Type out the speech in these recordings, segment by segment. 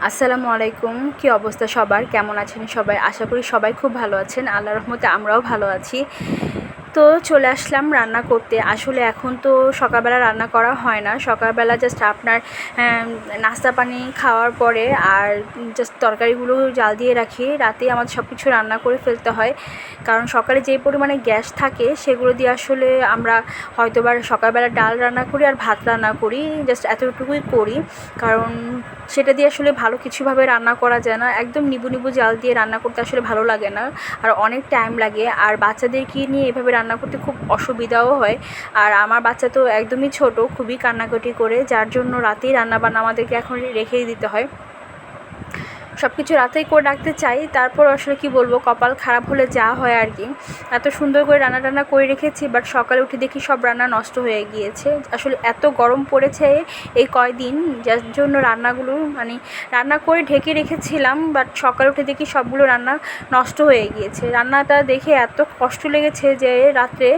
আসসালামু আলাইকুম। কি অবস্থা সবার? কেমন আছেন সবাই? আশা করি সবাই খুব ভালো আছেন। আল্লাহ রহমতে আমরাও ভালো আছি। তো চলে আসলাম রান্না করতে। আসলে এখন তো সকালবেলা রান্না করা হয় না। সকালবেলা জাস্ট আপনার নাস্তা পানি খাওয়ার পরে আর জাস্ট তরকারিগুলো জাল দিয়ে রাখি। রাতে আমাদের সব কিছু রান্না করে ফেলতে হয়। কারণ সকালে যে পরিমাণে গ্যাস থাকে, সেগুলো দিয়ে আসলে আমরা হয়তো বা সকালবেলা ডাল রান্না করি আর ভাত রান্না করি জাস্ট এতটুকুই করি। কারণ সেটা দিয়ে আসলে ভালো কিছুভাবে রান্না করা যায় না। একদম নিবু নিবু জাল দিয়ে রান্না করতে আসলে ভালো লাগে না। আর অনেক টাইম লাগে। আর বাচ্চাদেরকে নিয়ে এভাবে রান্না করতে খুব অসুবিধাও হয়। আর আমার বাচ্চা তো একদমই ছোট, খুবই কান্নাকাটি করে, যার জন্য রাতেই রান্না বান্না আমাদেরকে এখন রেখেই দিতে হয়। সব কিছু রাতেই করে রাখতে চাই। তারপর আসলে কি বলব, কপাল খারাপ হলে যা হয় আর কি। এত সুন্দর করে রান্না টান্না করে রেখেছি বাট সকালে উঠে দেখি সব রান্না নষ্ট হয়ে গিয়েছে। আসলে এত গরম পড়েছে এই কয়দিন, যার জন্য রান্নাগুলো মানে রান্না করে ঢেকে রেখেছিলাম বাট সকালে উঠে দেখি সবগুলো রান্না নষ্ট হয়ে গিয়েছে। রান্নাটা দেখে এত কষ্ট লেগেছে যে রাত্রে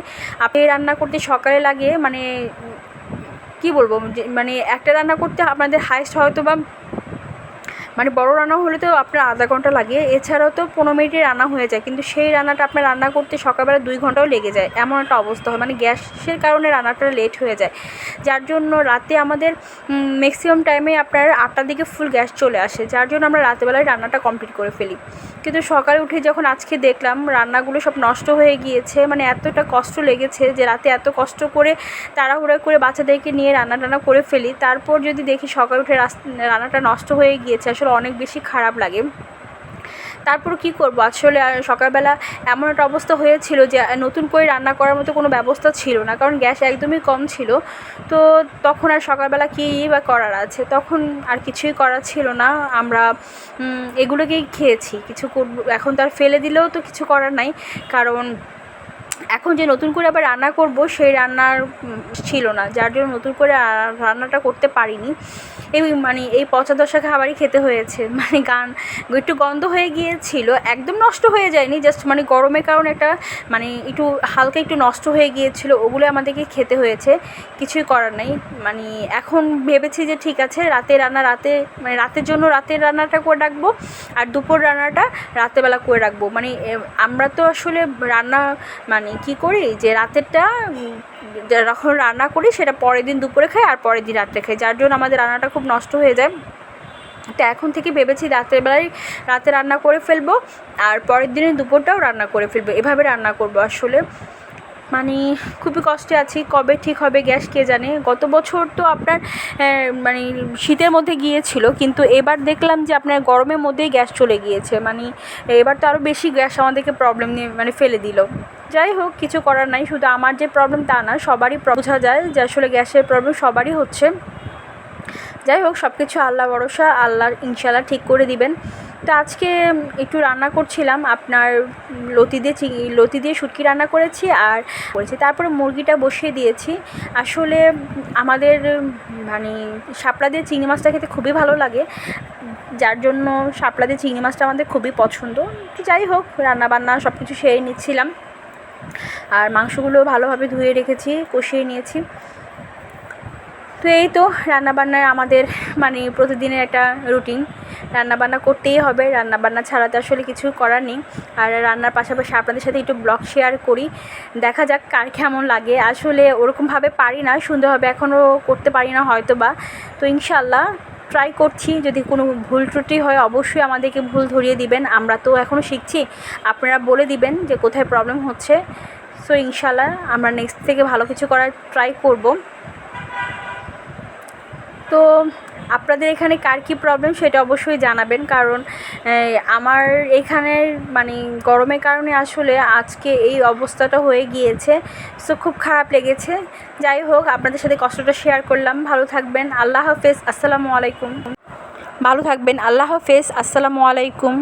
আপনি রান্না করতে সকালে লাগে মানে কি বলব মানে একটা রান্না করতে আপনাদের হাইস্ট হয়তো বা মানে বড় রান্না হলে তো আপনার আধা ঘণ্টা লাগে। এছাড়াও তো পনেরো মিনিটে রান্না হয়ে যায়, কিন্তু সেই রান্নাটা আপনার রান্না করতে সকালবেলা দুই ঘন্টাও লেগে যায়। এমন একটা অবস্থা হয় মানে গ্যাসের কারণে রান্নাটা লেট হয়ে যায়। যার জন্য রাতে আমাদের ম্যাক্সিমাম টাইমে আপনার আটটার দিকে ফুল গ্যাস চলে আসে, যার জন্য আমরা রাতেবেলায় রান্নাটা কমপ্লিট করে ফেলি। কিন্তু সকালে উঠে যখন আজকে দেখলাম রান্নাগুলো সব নষ্ট হয়ে গিয়েছে মানে এতটা কষ্ট লেগেছে যে রাতে এত কষ্ট করে তাড়াহুড়া করে বাচ্চাদেরকে নিয়ে রান্না টান্না করে ফেলি, তারপর যদি দেখি সকালে উঠে রান্নাটা নষ্ট হয়ে গিয়েছে, আসলে অনেক বেশি খারাপ লাগে। তারপর কি করব? আসলে সকালবেলা এমন একটা অবস্থা হয়েছিল যে নতুন করে রান্না করার মতো কোনো ব্যবস্থা ছিল না, কারণ গ্যাস একদমই কম ছিল। তো তখন আর সকালবেলা কী বা করার আছে? তখন আর কিছুই করার ছিল না। আমরা এগুলোকেই খেয়েছি। কিছু এখন তো আর ফেলে দিলেও তো কিছু করার নাই। কারণ এখন যে নতুন করে আবার রান্না করব, সেই রান্নার ছিল না। যার জন্য নতুন করে রান্নাটা করতে পারিনি। এই মানে এই পচা দশা খাবারই খেতে হয়েছে। মানে গান, একটু গন্ধ হয়ে গিয়েছিল, একদম নষ্ট হয়ে যায়নি। জাস্ট মানে গরমের কারণে একটা মানে একটু হালকা একটু নষ্ট হয়ে গিয়েছিল, ওগুলো আমাদেরকে খেতে হয়েছে। কিছুই করার নেই। মানে এখন ভেবেছি যে ঠিক আছে, রাতে রান্না, রাতে মানে রাতের জন্য রাতের রান্নাটা করে রাখব, আর দুপুর রান্নাটা রাতেরবেলা করে রাখব। মানে আমরা তো আসলে রান্না মানে কি করি? যে রাতেরটা যখন রান্না করি, সেটা পরের দিন দুপুরে খাই আর পরের দিন রাত্রে খাই। যার জন্য আমাদের রান্নাটা খুব নষ্ট হয়ে যায়। তো এখন থেকে ভেবেছি রাতের বেলায় রাতে রান্না করে ফেলব আর পরের দিনে দুপুরটাও রান্না করে ফেলব। এভাবে রান্না করব আসলে। মানে খুবই কষ্টে আছি, কবে ঠিক হবে গ্যাস কে জানে। গত বছর তো আপনার মানে শীতের মধ্যে গিয়েছিল, কিন্তু এবার দেখলাম যে আপনার গরমের মধ্যেই গ্যাস চলে গিয়েছে। মানে এবার তো আরও বেশি গ্যাস আমাদেরকে প্রবলেম নিয়ে মানে ফেলে দিল। যাই হোক, কিছু করার নাই, শুধু আমার যে প্রবলেম তা না, সবারই বোঝা যায় যে আসলে গ্যাসের প্রবলেম সবারই হচ্ছে। যাই হোক সব কিছু আল্লাহ ভরসা, আল্লাহ ইনশাল্লাহ ঠিক করে দিবেন। তো আজকে একটু রান্না করছিলাম, আপনার লতি দিয়ে চি- লতি দিয়ে শুটকি রান্না করেছি আর করেছি। তারপরে মুরগিটা বসিয়ে দিয়েছি। আসলে আমাদের মানে শাপলা দিয়ে চিংড়ি মাছটা খেতে খুবই ভালো লাগে। যার জন্য শাপলা দিয়ে চিংড়ি মাছটা আমাদের খুবই পছন্দ। যাই হোক রান্না বান্না সব কিছু সেরে নিচ্ছিলাম। আর মাংসগুলো ভালোভাবে ধুয়ে রেখেছি, কষিয়ে নিয়েছি। তো এই তো রান্নাবান্নার আমাদের মানে প্রতিদিনের একটা রুটিন। রান্নাবান্না করতেই হবে, রান্নাবান্না ছাড়া তো আসলে কিছু করার নেই। আর রান্নার পাশাপাশি আপনাদের সাথে একটু ব্লগ শেয়ার করি। দেখা যাক কার কেমন লাগে। আসলে ওরকমভাবে পারি না, সুন্দরভাবে এখনও করতে পারি না হয়তো বা তো ইনশাল্লাহ ট্রাই করছি। যদি কোনো ভুল ত্রুটি হয় অবশ্যই আমাদেরকে ভুল ধরিয়ে দিবেন। আমরা তো এখনও শিখছি। আপনারা বলে দিবেন যে কোথায় প্রবলেম হচ্ছে। সো ইনশাল্লাহ আমরা নেক্সট থেকে ভালো কিছু করার ট্রাই করব। তো আপনাদের এখানে কার কী প্রবলেম সেটা অবশ্যই জানাবেন। কারণ আমার এখানের মানে গরমের কারণে আসলে আজকে এই অবস্থাটা হয়ে গিয়েছে। সো খুব খারাপ লেগেছে। যাই হোক, আপনাদের সাথে কষ্টটা শেয়ার করলাম। ভালো থাকবেন। আল্লাহ হাফেজ। আসসালামু আলাইকুম। ভালো থাকবেন। আল্লাহ হাফেজ। আসসালামু আলাইকুম।